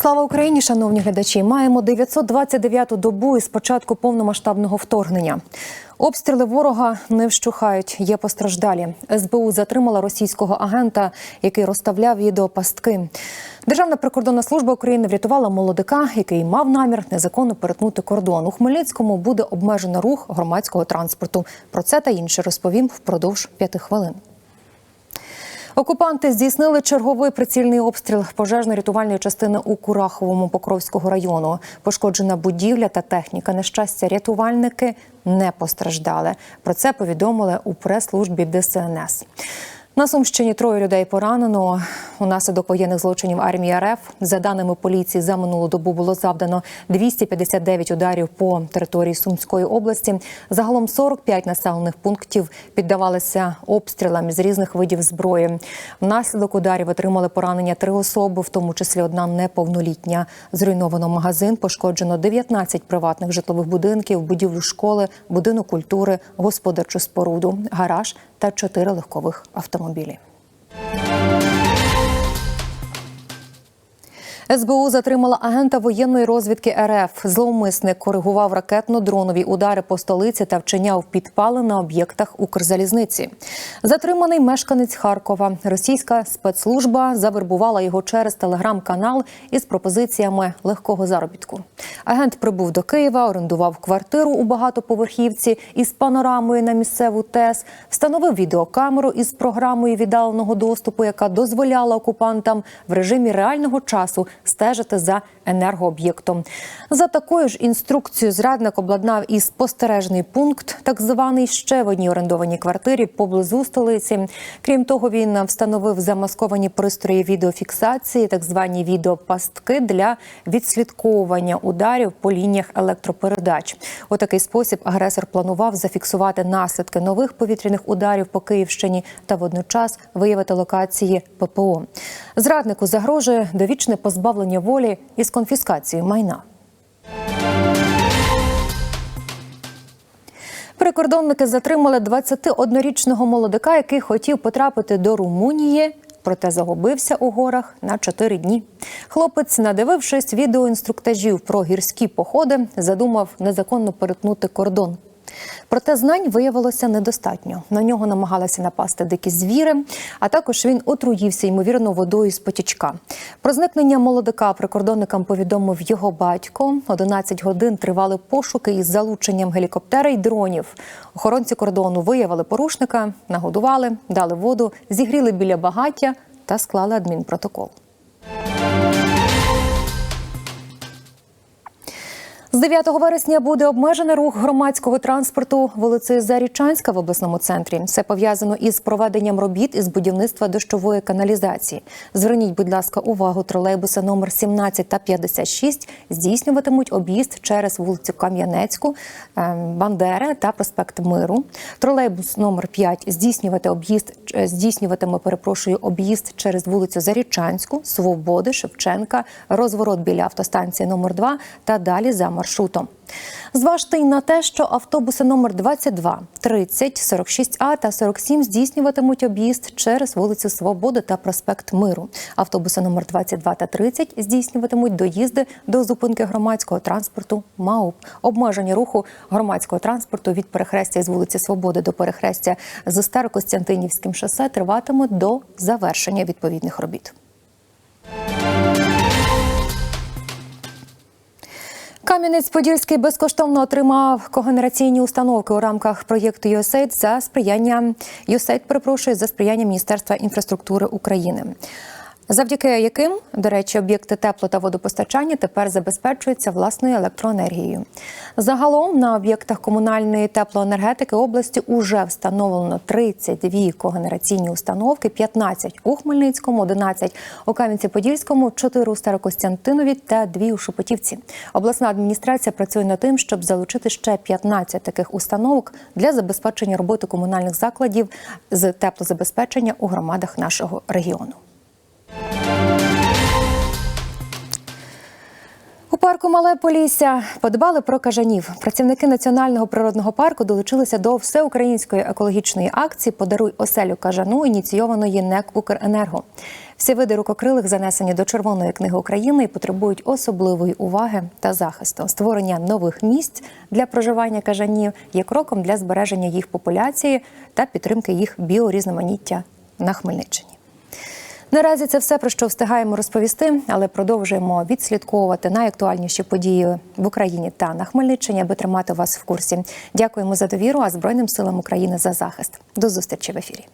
Слава Україні, шановні глядачі! Маємо 929-ту добу із початку повномасштабного вторгнення. Обстріли ворога не вщухають. Є постраждалі. СБУ затримала російського агента, який розставляв відеопастки. Державна прикордонна служба України врятувала молодика, який мав намір незаконно перетнути кордон. У Хмельницькому буде обмежено рух громадського транспорту. Про це та інше розповім впродовж п'яти хвилин. Окупанти здійснили черговий прицільний обстріл пожежно-рятувальної частини у Кураховому Покровського району. Пошкоджена будівля та техніка. На щастя, рятувальники не постраждали. Про це повідомили у прес-службі ДСНС. На Сумщині троє людей поранено унаслідок воєнних злочинів армії РФ. За даними поліції, за минулу добу було завдано 259 ударів по території Сумської області. Загалом 45 населених пунктів піддавалися обстрілам з різних видів зброї. Внаслідок ударів отримали поранення три особи, в тому числі одна неповнолітня. Зруйновано магазин, пошкоджено 19 приватних житлових будинків, будівлю школи, будинок культури, господарчу споруду, гараж та чотири легкових автомобілі. СБУ затримала агента воєнної розвідки РФ. Зловмисник коригував ракетно-дронові удари по столиці та вчиняв підпали на об'єктах Укрзалізниці. Затриманий мешканець Харкова. Російська спецслужба завербувала його через телеграм-канал із пропозиціями легкого заробітку. Агент прибув до Києва, орендував квартиру у багатоповерхівці із панорамою на місцеву ТЕС, встановив відеокамеру із програмою віддаленого доступу, яка дозволяла окупантам в режимі реального часу стежити за енергооб'єктом. За такою ж інструкцією зрадник обладнав і спостережний пункт, так званий ще в одній орендованій квартирі поблизу столиці. Крім того, він встановив замасковані пристрої відеофіксації, так звані відеопастки для відслідковування ударів по лініях електропередач. У такий спосіб агресор планував зафіксувати наслідки нових повітряних ударів по Київщині та водночас виявити локації ППО. Зраднику загрожує довічне позбавлення волі із конфіскацією майна. Прикордонники затримали 21-річного молодика, який хотів потрапити до Румунії. Проте загубився у горах на 4 дні. Хлопець, надивившись відеоінструктажів про гірські походи, задумав незаконно перетнути кордон. Проте знань виявилося недостатньо. На нього намагалися напасти дикі звіри, а також він отруївся ймовірно водою з потічка. Про зникнення молодика прикордонникам повідомив його батько. 11 годин тривали пошуки із залученням гелікоптера й дронів. Охоронці кордону виявили порушника, нагодували, дали воду, зігріли біля багаття та склали адмінпротокол. З 9 вересня буде обмежений рух громадського транспорту вулицею Зарічанська в обласному центрі. Це пов'язано із проведенням робіт із будівництва дощової каналізації. Зверніть, будь ласка, увагу тролейбуси номер 17 та 56 здійснюватимуть об'їзд через вулицю Кам'янецьку, ем, Бандери та проспект Миру. Тролейбус номер 5 здійснювати об'їзд здійснюватиме, перепрошую, об'їзд через вулицю Зарічанську, Свободи, Шевченка, розворот біля автостанції номер 2 та далі за маршрутом. Зважте й на те, що автобуси номер 22, 30, 46А та 47 здійснюватимуть об'їзд через вулицю Свободи та проспект Миру. Автобуси номер 22 та 30 здійснюватимуть доїзди до зупинки громадського транспорту МАУП. Обмеження руху громадського транспорту від перехрестя з вулиці Свободи до перехрестя з Старокостянтинівським шосе триватиме до завершення відповідних робіт. Кам'янець-Подільський безкоштовно отримав когенераційні установки у рамках проєкту USAID за сприяння USAID, перепрошую, за сприяння Міністерства інфраструктури України. Завдяки яким, до речі, об'єкти тепло та водопостачання тепер забезпечуються власною електроенергією. Загалом на об'єктах комунальної теплоенергетики області уже встановлено 32 когенераційні установки, 15 у Хмельницькому, 11 у Кам'янці-Подільському, 4 у Старокостянтинові та 2 у Шепетівці. Обласна адміністрація працює над тим, щоб залучити ще 15 таких установок для забезпечення роботи комунальних закладів з теплозабезпечення у громадах нашого регіону. У парку Мале Полісся подбали про кажанів. Працівники національного природного парку долучилися до всеукраїнської екологічної акції Подаруй оселю кажану, ініційованої НЕК Укренерго. Всі види рукокрилих занесені до Червоної книги України і потребують особливої уваги та захисту. Створення нових місць для проживання кажанів є кроком для збереження їх популяції та підтримки їх біорізноманіття на Хмельниччині. Наразі це все про що встигаємо розповісти, але продовжуємо відслідковувати найактуальніші події в Україні та на Хмельниччині, аби тримати вас в курсі. Дякуємо за довіру, а Збройним силам України за захист. До зустрічі в ефірі.